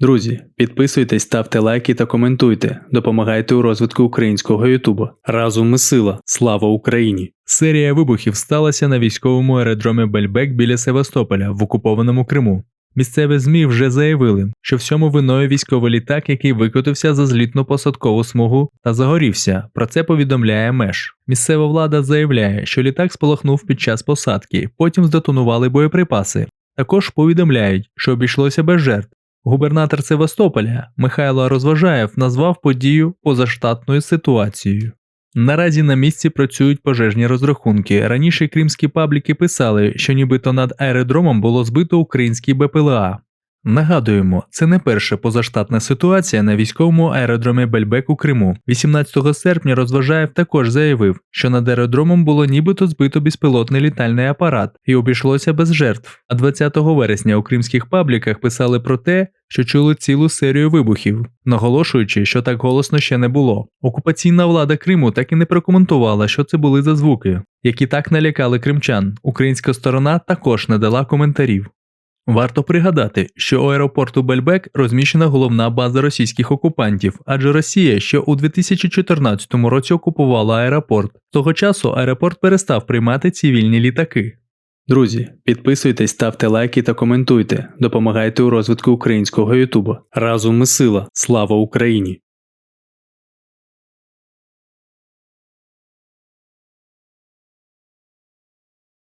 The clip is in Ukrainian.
Друзі, підписуйтесь, ставте лайки та коментуйте. Допомагайте у розвитку українського Ютубу. Разом ми сила. Слава Україні! Серія вибухів сталася на військовому аеродромі Бельбек біля Севастополя в окупованому Криму. Місцеві ЗМІ вже заявили, що всьому виною військовий літак, який викотився за злітно-посадкову смугу та загорівся. Про це повідомляє МЕШ. Місцева влада заявляє, що літак спалахнув під час посадки, потім здетонували боєприпаси. Також повідомляють, що обійшлося без жертв. Губернатор Севастополя Михайло Розважаєв назвав подію позаштатною ситуацією. Наразі на місці працюють пожежні розрахунки. Раніше кримські пабліки писали, що нібито над аеродромом було збито український БПЛА. Нагадуємо, це не перша позаштатна ситуація на військовому аеродромі Бельбек у Криму. 18 серпня Розважаєв також заявив, що над аеродромом було нібито збито безпілотний літальний апарат і обійшлося без жертв. А 20 вересня у кримських пабліках писали про те, що чули цілу серію вибухів, наголошуючи, що так голосно ще не було. Окупаційна влада Криму так і не прокоментувала, що це були за звуки, які так налякали кримчан. Українська сторона також не дала коментарів. Варто пригадати, що у аеропорту Бельбек розміщена головна база російських окупантів, адже Росія ще у 2014 році окупувала аеропорт. Того часу аеропорт перестав приймати цивільні літаки. Друзі, підписуйтесь, ставте лайки та коментуйте. Допомагайте у розвитку українського Ютубу. Разом ми сила. Слава Україні!